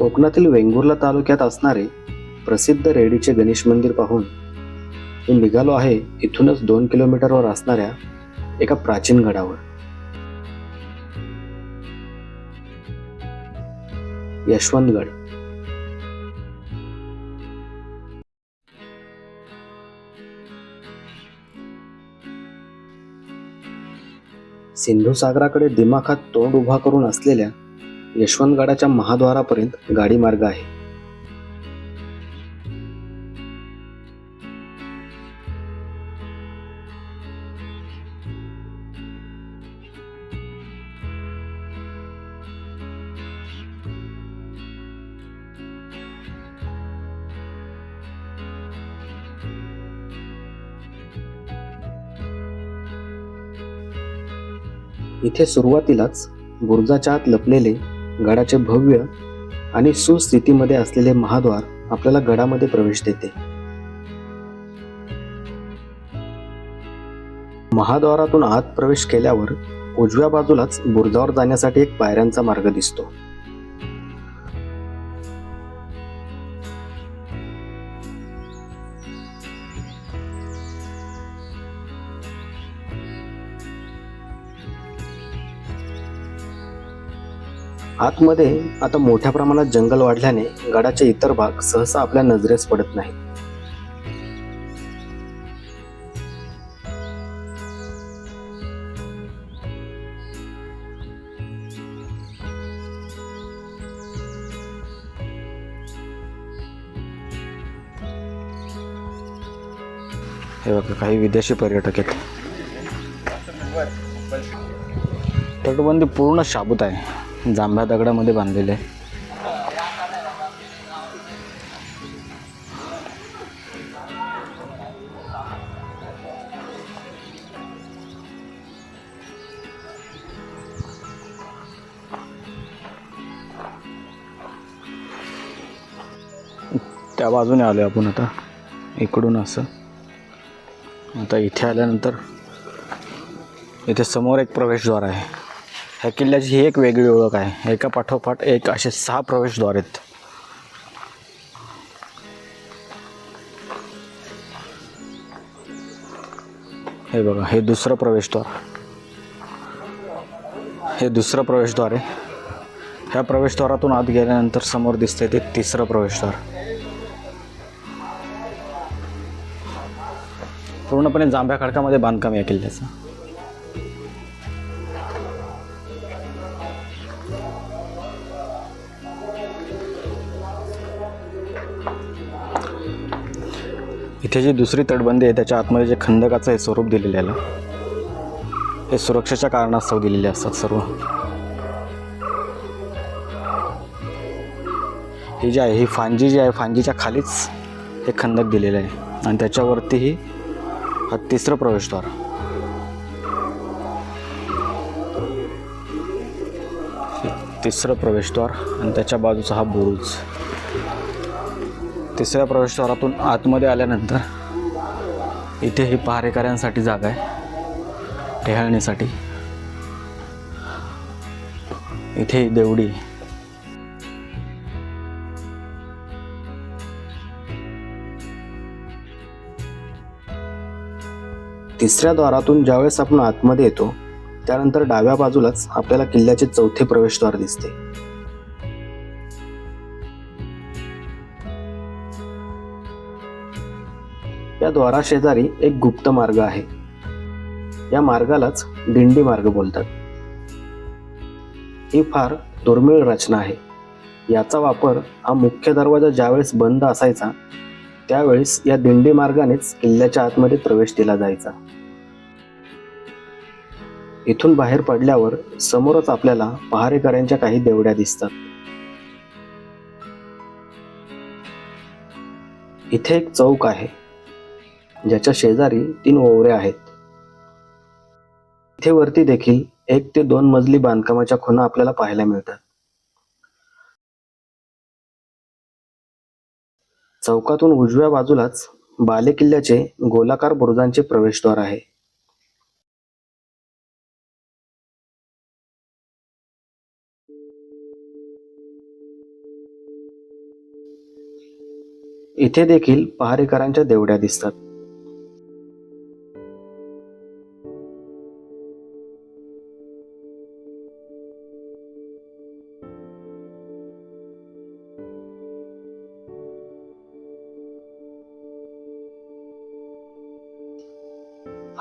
कोकणातील वेंगुर्ला तालुक्यात असणारे प्रसिद्ध रेडीचे गणेश मंदिर पाहून मी निघालो आहे इथूनच दोन किलोमीटरवर असणाऱ्या एका प्राचीन गडावर. यशवंतगड. सिंधू सागराकडे दिमाखात तोंड उभा करून असलेल्या यशवंतगडाच्या महाद्वारापर्यंत गाडी मार्ग आहे. इथे सुरुवातीलाच बुरुजाच्या आत लपलेले गडाचे भव्य आणि सुस्थितीमध्ये असलेले महाद्वार आपल्याला गडामध्ये प्रवेश देते. महाद्वारातून आत प्रवेश केल्यावर उजव्या बाजूलाच बुरुजावर जाण्यासाठी एक पायऱ्यांचा मार्ग दिसतो. आतमध्ये आता मोठ्या प्रमाणात जंगल वाढल्याने गडाचे इतर भाग सहसा आपल्या नजरेस पडत नाही हे बघा काही विदेशी पर्यटक आहेत. तटबंदी पूर्ण शाबूत आहे. जांभ्या दगडामध्ये बांधलेले आहे. त्या बाजूने आलो आपण आता. इकडून असं. आता इथे आल्यानंतर इथे समोर एक प्रवेशद्वार आहे. ह्या किल्ल्याची ही एक वेगळी ओळख आहे. एका पाठोपाठ एक असे सहा प्रवेशद्वार आहेत. हे बघा हे दुसरं प्रवेशद्वार. हे दुसरं प्रवेशद्वार आहे. ह्या प्रवेशद्वारातून आत गेल्यानंतर समोर दिसतंय ते तिसरं प्रवेशद्वार. पूर्णपणे जांभ्या खडकामध्ये बांधकाम या किल्ल्याचं. इथे जी दुसरी तटबंदी आहे त्याच्या आतमध्ये जे खंदकाचं हे स्वरूप दिलेलं आहे हे सुरक्षेच्या कारणास्तव दिलेले असतात सर्व. ही जी आहे ही फांजी जी आहे फांजीच्या खालीच हे खंदक दिलेलं आहे. आणि त्याच्यावरतीही हा तिसरं प्रवेशद्वार. तिसरं प्रवेशद्वार आणि त्याच्या बाजूचा हा बुरुज. तिसऱ्या प्रवेशद्वारातून आतमध्ये आल्यानंतर इथे ही पहारेकऱ्यांसाठी जागा आहे. टेहाळणीसाठी. इथे देवडी. तिसऱ्या द्वारातून ज्यावेळेस आपण आतमध्ये येतो त्यानंतर डाव्या बाजूलाच आपल्याला किल्ल्याचे चौथे प्रवेशद्वार दिसते. या द्वाराशेजारी एक गुप्त मार्ग आहे. या मार्गालाच दिंडी मार्ग बोलतात. ही फार दुर्मिळ रचना आहे. याचा वापर हा मुख्य दरवाजा ज्यावेळेस बंद असायचा त्यावेळेस या दिंडी मार्गानेच किल्ल्याच्या आतमध्ये प्रवेश दिला जायचा. इथून बाहेर पडल्यावर समोरच आपल्याला पहारेकऱ्यांच्या काही देवड्या दिसतात. इथे एक चौक आहे. ज्याच्या शेजारी तीन ओवरे आहेत. इथे वरती देखील एक ते दोन मजली बांधकामाच्या खुणा आपल्याला पाहायला मिळतात. चौकातून उजव्या बाजूलाच बाले किल्ल्याचे गोलाकार बुरुजांचे प्रवेशद्वार आहे. इथे देखील पहारेकरांच्या देवड्या दिसतात.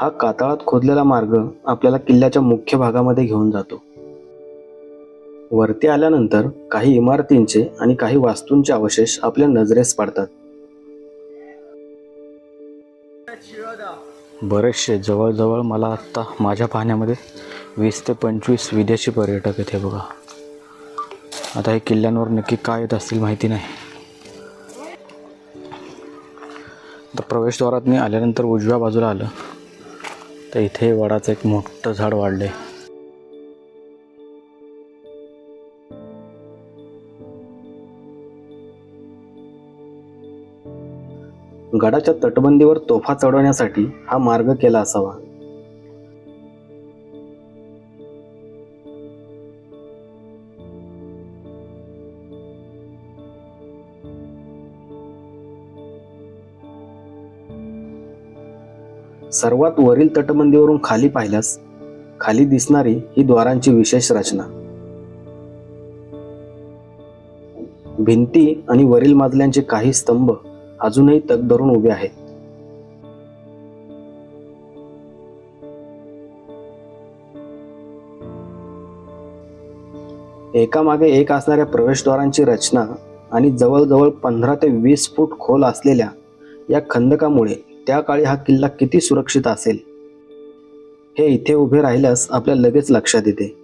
हा कातळात खोदलेला मार्ग आपल्याला किल्ल्याच्या मुख्य भागामध्ये घेऊन जातो. वरती आल्यानंतर काही इमारतींचे आणि काही वास्तूंचे अवशेष आपल्या नजरेस पडतात. बरेचसे जवळजवळ मला आत्ता माझ्या पाहण्यामध्ये वीस ते पंचवीस विदेशी पर्यटक येथे बघा. आता हे किल्ल्यांवर नक्की काय येत असतील माहिती नाही. तर प्रवेशद्वारात मी आल्यानंतर उजव्या बाजूला आलं. तर इथे वडाचं एक मोठं झाड वाढले गडाच्या तटबंदीवर तोफा चढवण्यासाठी हा मार्ग केला असावा. सर्वात वरील तटबंदीवरून खाली पाहिल्यास खाली दिसणारी ही द्वारांची विशेष रचना. भिंती आणि वरील मजल्यांचे काही स्तंभ अजूनही तग धरून उभे आहेत. एकामागे एक असणाऱ्या प्रवेशद्वारांची रचना आणि जवळजवळ पंधरा ते वीस फूट खोल असलेल्या या खंदकामुळे त्या काळी हा किल्ला किती सुरक्षित असेल? हे इथे उभे राहिल्यास आपल्या लगेच लक्षात येते.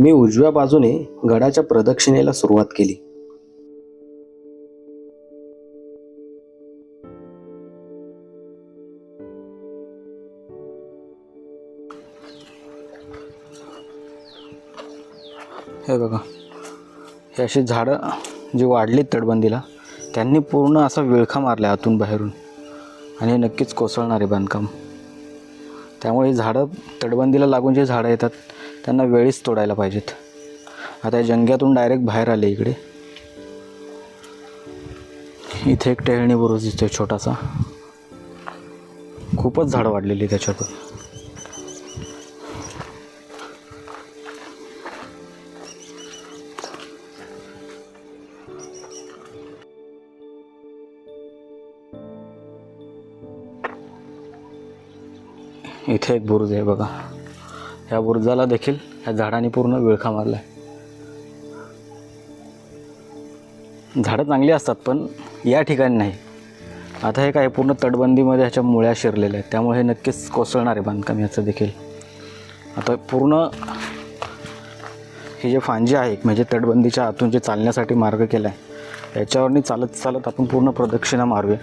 मी उजव्या बाजूने गडाच्या प्रदक्षिणेला सुरुवात केली. हे बघा हे अशी झाडं जी वाढली तटबंदीला त्यांनी पूर्ण असा विळखा मारला आतून बाहेरून. आणि नक्कीच कोसळणारे बांधकाम. त्यामुळे ही झाडं तटबंदीला लागून जे झाडं येतात त्यांना वेळीच तोडायला पाहिजेत. आता जंग्यातून डायरेक्ट बाहेर आले इकडे. इथे एक टेहळणी बुरुज दिसतोय छोटासा. खूपच झाडं वाढलेली त्याच्यातून. इथे एक बुरुज आहे बघा. ह्या बुरुजाला देखील ह्या झाडाने पूर्ण विळखा मारला आहे झाडं चांगली असतात पण या ठिकाणी नाही. आता हे काय पूर्ण तटबंदीमध्ये ह्याच्या मुळ्या शिरलेल्या आहेत. त्यामुळे हे नक्कीच कोसळणार आहे बांधकाम याचं देखील. आता पूर्ण हे जे फांजी आहे म्हणजे तटबंदीच्या आतून जे चालण्यासाठी मार्ग केला आहे याच्यावरनी चालत चालत आपण पूर्ण प्रदक्षिणा मारूया.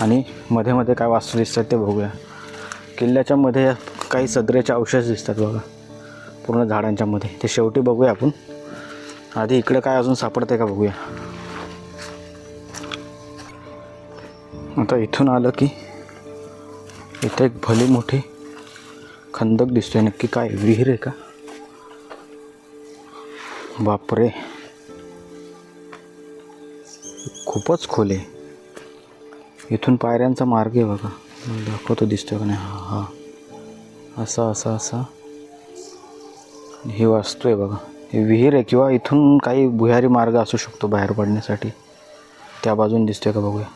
आणि मध्ये मध्ये काय वास्तू दिसतात ते बघूया. किल्ल्याच्या मध्ये काही सदऱ्याचे अवशेष दिसतात बघा. पूर्ण झाडांच्या मध्ये. ते शेवटी बघूया आपण. आधी इकडे काय अजून सापडते का बघूया. आता इथून आलं की इथे एक भली मोठी खंदक दिसतोय. नक्की काय? विहीर आहे का? बापरे. खूपच खोल आहे. इथून पायऱ्यांचा मार्ग आहे बघा. दाखवतो दिसतोय का नाही? हा हा. असा असा असा. ही वास्तू आहे बघा. हे विहीर आहे किंवा इथून काही भुयारी मार्ग असू शकतो बाहेर पडण्यासाठी. त्या बाजून दिसतोय का बघूया.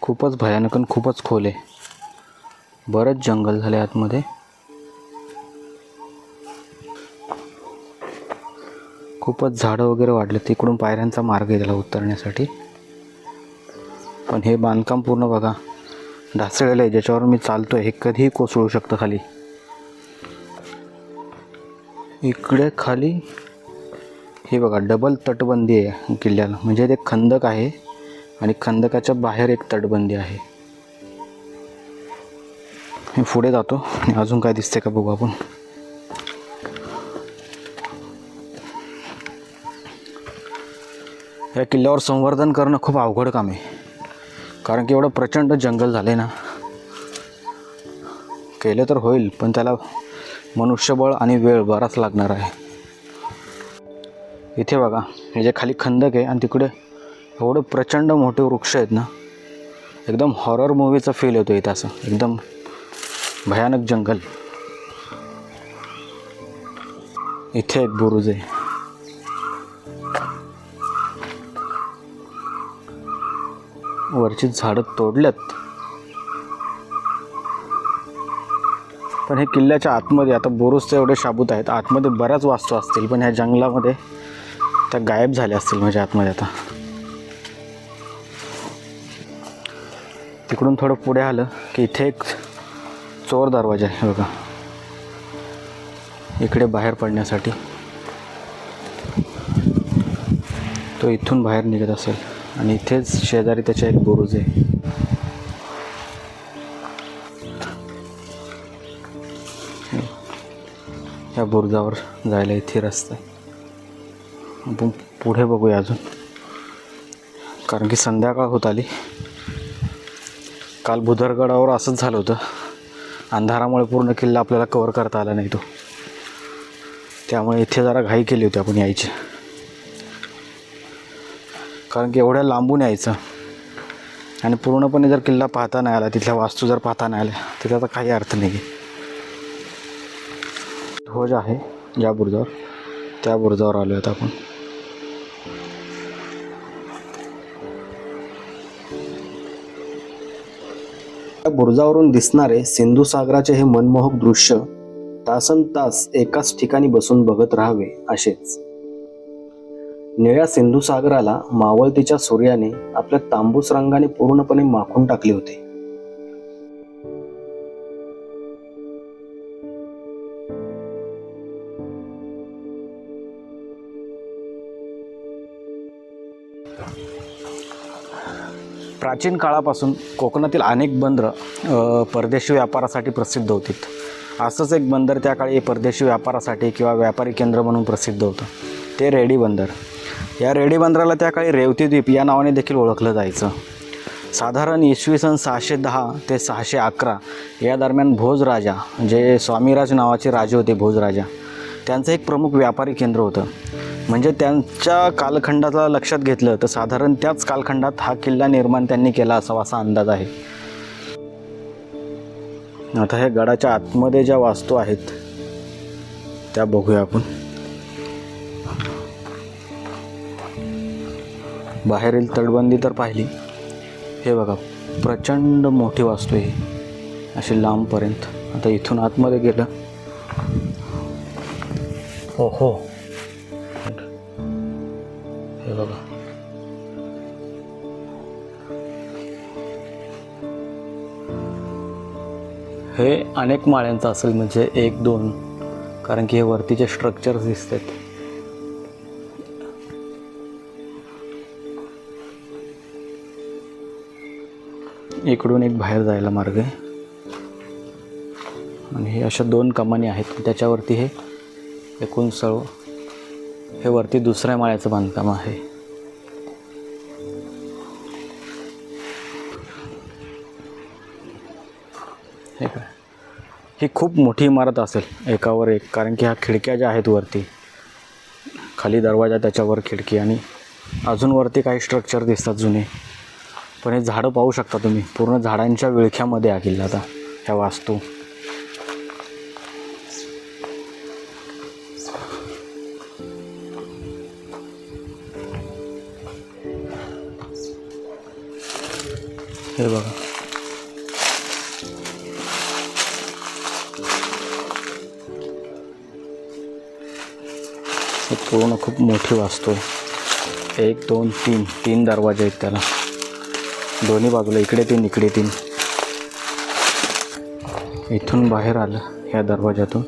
खूपच भयानक आणि खूपच खोल आहे. बरंच जंगल झाले आतमध्ये. खूपच झाडं वगैरे वाढले तिकडून पायऱ्यांचा मार्ग आहे त्याला उतरण्यासाठी. पण हे बांधकाम पूर्ण बघा. ढासळलेलं आहे ज्याच्यावर मी चालतो आहे हे कधीही कोसळू शकतं खाली. इकडे खाली हे बघा डबल तटबंदी आहे किल्ल्याला. म्हणजे ते खंदक आहे आणि खंदकाच्या बाहेर एक तटबंदी आहे. मी पुढे जातो. आणि अजून काय दिसते का बघू आपण? या किल्ल्यावर संवर्धन करणं खूप अवघड काम आहे. कारण की एवढं प्रचंड जंगल झालं आहे ना. केलं तर होईल पण त्याला मनुष्यबळ आणि वेळ बराच लागणार आहे. इथे बघा हे जे खाली खंदक आहे आणि तिकडे एवढं प्रचंड मोठे वृक्ष आहेत ना. एकदम हॉरर मूवीचा फील येतो इथं असं. एकदम भयानक जंगल. इथे एक बुरुज आहे. वरची झाडं तोडल्यात. पण हे किल्ल्याच्या आतमध्ये आता बोरुसचे एवढे शाबूत आहेत आतमध्ये बऱ्याच वास्तू असतील पण ह्या जंगलामध्ये त्या गायब झाल्या असतील म्हणजे आतमध्ये आता. तिकडून थोडं पुढे आलं की इथे एक चोर दरवाजा आहे बघा. इकडे बाहेर पडण्यासाठी. तो इथून बाहेर निघत असेल. आणि इथेच शेजारी त्याच्या एक बुरुज आहे. या बुरुजावर जायला इथे रस्ता आहे. आपण पुढे बघूया अजून. कारण की संध्याकाळ होत आली. काल बुधरगडावर असंच झालं होतं. अंधारामुळे पूर्ण किल्ला आपल्याला कवर करता आला नाही तो. त्यामुळे इथे जरा घाई केली होती आपण यायची. कारण की एवढ्या लांबून यायचं. आणि पूर्णपणे जर किल्ला पाहता नाही आला तिथल्या वास्तू जर पाहता नाही आल्या तर त्याचा काही अर्थ नाही. ध्वज आहे ज्या बुरुजावर. त्या बुरुजावर आलो आहेत आपण. त्या बुरुजावरून दिसणारे सिंधू सागराचे हे मनमोहक दृश्य तासन तास एकाच ठिकाणी बसून बघत राहावे असेच. निळ्या सिंधू सागराला मावळतीच्या सूर्याने आपल्या तांबूस रंगाने पूर्णपणे माखून टाकले होते. प्राचीन काळापासून कोकणातील अनेक बंदरं परदेशी व्यापारासाठी प्रसिद्ध होती असंच एक बंदर त्या काळी परदेशी व्यापारासाठी किंवा व्यापारी केंद्र म्हणून प्रसिद्ध होतं. ते रेडी बंदर. या रेडी बंदराला त्या काळी रेवती द्वीप या नावाने देखील ओळखलं जायचं. साधारण इसवी सन सहाशे दहा ते सहाशे अकरा या दरम्यान भोजराजा जे स्वामीराज नावाचे राजे होते भोजराजा त्यांचं एक प्रमुख व्यापारी केंद्र होतं. म्हणजे त्यांच्या कालखंडाचा लक्षात घेतलं तर साधारण त्याच कालखंडात हा किल्ला निर्माण त्यांनी केला असावा असा अंदाज आहे. आता हे गडाच्या आतमध्ये ज्या वास्तू आहेत त्या बघूया आपण. बाहेरील तटबंदी तर पाहिली. हे बघा प्रचंड मोठी वास्तू आहे अशी लांबपर्यंत. आता इथून आतमध्ये गेलं. हो हो हे बघा. हे अनेक माळ्यांचं असेल म्हणजे एक दोन. कारण की हे वरतीचे स्ट्रक्चर्स दिसतात. इकडून एक बाहेर जायला मार्ग आहे. आणि हे अशा दोन कमानी आहेत. त्याच्यावरती हे एकूण सळ हे वरती दुसऱ्या माळ्याचं बांधकाम आहे. हे काय? ही खूप मोठी इमारत असेल एकावर एक कारण की ह्या खिडक्या ज्या आहेत वरती खाली दरवाजा त्याच्यावर खिडकी आणि अजून वरती काही स्ट्रक्चर दिसतात जुने. पण हे झाडं पाहू शकता तुम्ही. पूर्ण झाडांच्या विळख्यामध्ये हा किल्ला आता ह्या वास्तू. हे बघा. पूर्ण खूप मोठी वास्तू आहे. एक दोन तीन तीन दरवाजे आहेत त्याला. दोन्ही बाजूला इकडे तीन इकडे तीन. इथून बाहेर आलं ह्या दरवाजातून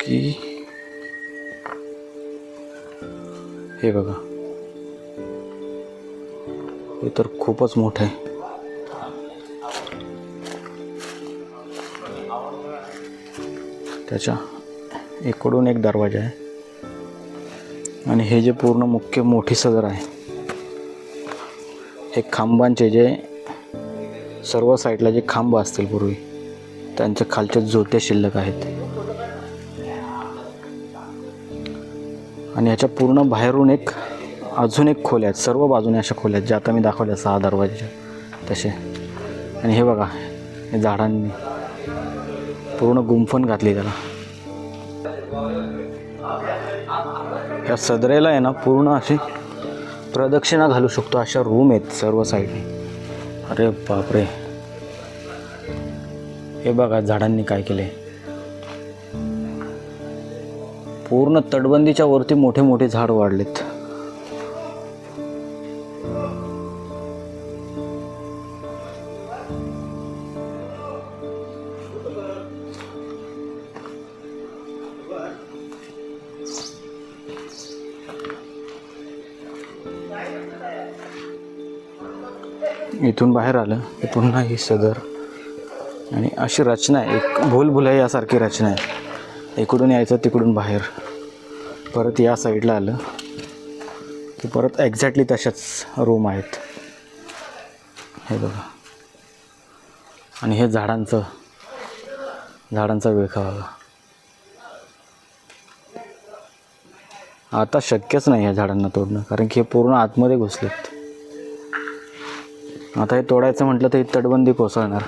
की? हे बघा. हे तर खूपच मोठं आहे. त्याच्या इकडून एक दरवाजा आहे. आणि हे जे पूर्ण मुख्य मोठी सदर आहे हे खांबांचे जे सर्व साईडला जे खांब असतील पूर्वी त्यांच्या खालच्या जोत्या शिल्लक आहेत. आणि ह्याच्या पूर्ण बाहेरून एक अजून एक खोल्या आहेत सर्व बाजूने अशा खोल्या आहेत ज्या आता मी दाखवल्या सहा दरवाजे तसे. आणि हे बघा हे झाडांनी पूर्ण गुंफण घातली त्याला. या सदरेला आहे ना पूर्ण अशी प्रदक्षिणा घालू शकतो अशा रूम आहेत सर्व साईडने अरे बापरे. हे बघा झाडांनी काय केले पूर्ण तटबंदीच्या वरती मोठे मोठे झाड वाढलेत. बाहेर आलं की पुन्हा ही सदर. आणि अशी रचना आहे एक भूलभुलाई यासारखी रचना आहे. इकडून यायचं तिकडून बाहेर. परत या साईडला आलं की परत एक्झॅक्टली तशाच रूम आहेत. हे बघा. आणि हे झाडांचं झाडांचा विळखा बघा आता शक्यच नाही या झाडांना तोडणं कारण की हे पूर्ण आतमध्ये घुसलेत. आता हे तोडायचं म्हटलं तर ही तटबंदी कोसळणार.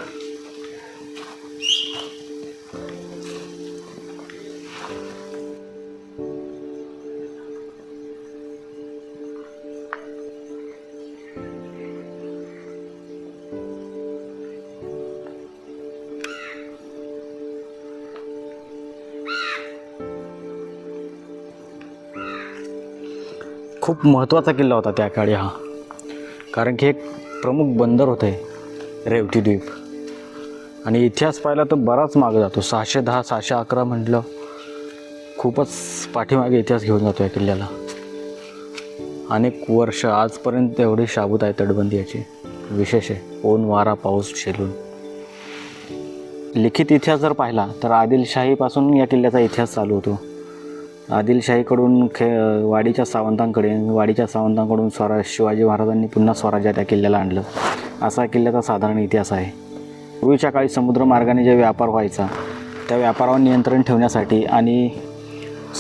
खूप महत्त्वाचा किल्ला होता त्या काळी हा. कारण की एक प्रमुख बंदर होते रेवती द्वीप. आणि इतिहास पाहिला तर बराच मागे जातो. सहाशे दहा सहाशे अकरा म्हटलं खूपच पाठीमागे इतिहास घेऊन जातो या किल्ल्याला. अनेक वर्ष आजपर्यंत एवढी शाबूत आहे तटबंदी याची. विशेष आहे ऊन वारा पाऊस शेलून. लिखित इतिहास जर पाहिला तर आदिलशाहीपासून या किल्ल्याचा इतिहास चालू होतो. आदिलशाहीकडून खे वाडीच्या सावंतांकडे वाडीच्या सावंतांकडून स्वरा शिवाजी महाराजांनी पुन्हा स्वराज्य त्या किल्ल्याला आणलं. असा किल्ल्याचा साधारण इतिहास आहे. पूर्वीच्या काळी समुद्रमार्गाने जे व्यापार व्हायचा त्या व्यापारावर नियंत्रण ठेवण्यासाठी आणि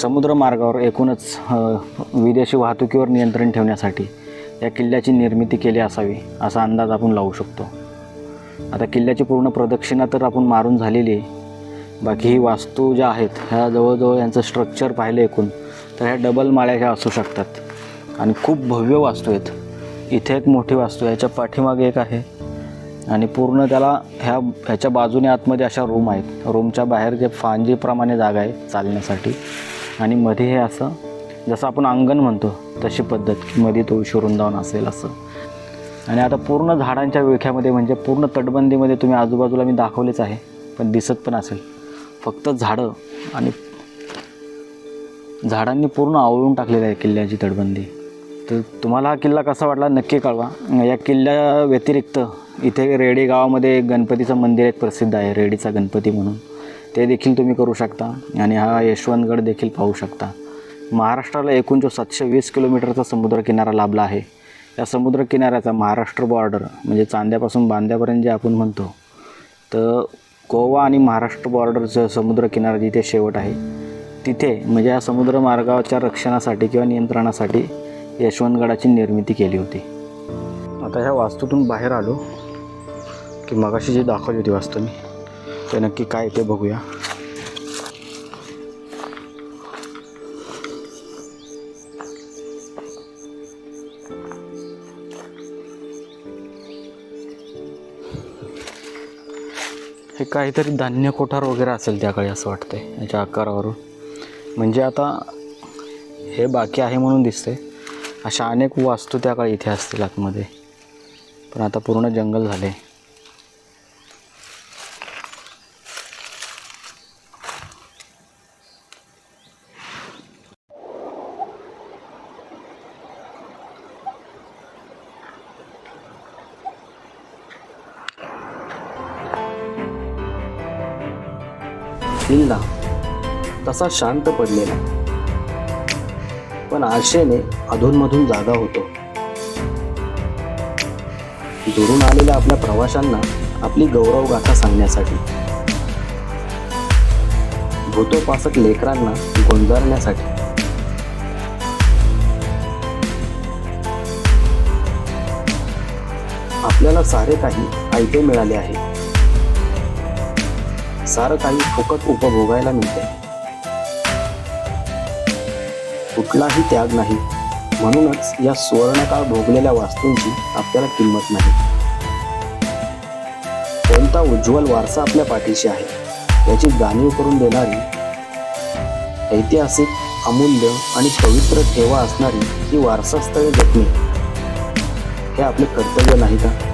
समुद्रमार्गावर एकूणच विदेशी वाहतुकीवर नियंत्रण ठेवण्यासाठी या किल्ल्याची निर्मिती केली असावी असा अंदाज आपण लावू शकतो. आता किल्ल्याची पूर्ण प्रदक्षिणा तर आपण मारून झालेली आहे बाकी ही वास्तू ज्या आहेत ह्या जवळजवळ यांचं स्ट्रक्चर पाहिलं एकूण तर ह्या डबल माळ्याच्या असू शकतात. आणि खूप भव्य वास्तू आहेत. इथे एक मोठी वास्तू आहे याच्या पाठीमागे एक आहे. आणि पूर्ण त्याला ह्या ह्याच्या बाजूने आतमध्ये अशा रूम आहेत. रूमच्या बाहेर जे फांजीप्रमाणे जागा आहे चालण्यासाठी. आणि मध्ये हे असं जसं आपण अंगण म्हणतो तशी पद्धत की मध्ये तुळशी वृंदावन असेल असं. आणि आता पूर्ण झाडांच्या विळख्यामध्ये म्हणजे पूर्ण तटबंदीमध्ये तुम्ही आजूबाजूला मी दाखवलेच आहे पण दिसत पण असेल. फक्त झाडं आणि झाडांनी पूर्ण आवळून टाकलेलं आहे किल्ल्याची तटबंदी. तर तुम्हाला हा किल्ला कसा वाटला नक्की कळवा. या किल्ल्या व्यतिरिक्त इथे रेडी गावामध्ये एक गणपतीचं मंदिर एक प्रसिद्ध आहे रेडीचा गणपती म्हणून. ते देखील तुम्ही करू शकता आणि हा यशवंतगड देखील पाहू शकता. महाराष्ट्राला एकूण जो सातशे वीस किलोमीटरचा समुद्रकिनारा लाभला आहे या समुद्रकिनाऱ्याचा महाराष्ट्र बॉर्डर म्हणजे चांद्यापासून बांद्यापर्यंत जे आपण म्हणतो तर गोवा आणि महाराष्ट्र बॉर्डरचं समुद्रकिनारा जिथे शेवट आहे तिथे म्हणजे या समुद्रमार्गाच्या रक्षणासाठी किंवा नियंत्रणासाठी यशवंतगडाची निर्मिती केली होती. आता ह्या वास्तूतून बाहेर आलो की मगाशी जी दाखवली होती वास्तू मी ते नक्की काय ते बघूया. काहीतरी धान्य कोठार वगैरे असेल त्याकडे असं वाटतंय याच्या आकारावरून. म्हणजे आता हे बाकी आहे म्हणून दिसते अशा अनेक वास्तू त्या काळी इथे असतील आतमध्ये. पण आता पूर्ण जंगल झाले किल्ला तसा शांत पडलेला. पण आशेने अधूनमधून जागा होतो. दुरून आलेल्या आपल्या प्रवाशांना आपली गौरव गाथा सांगण्यासाठी. भूतोपासक लेकरांना गोंजारण्यासाठी आपल्याला सारे काही ऐते मिळाले आहे. सारं काही फुकट उपभोगायला मिळते. कुठलाही त्याग नाही. म्हणूनच या सुवर्णकाळ भोगलेल्या वास्तूंची आपल्याला किंमत नाही. कोणता उज्ज्वल वारसा आपल्या पाठीशी आहे याची जाणीव करून देणारी ऐतिहासिक अमूल्य आणि पवित्र ठेवा असणारी ही वारसास्थळे जपणे हे आपले कर्तव्य नाही का?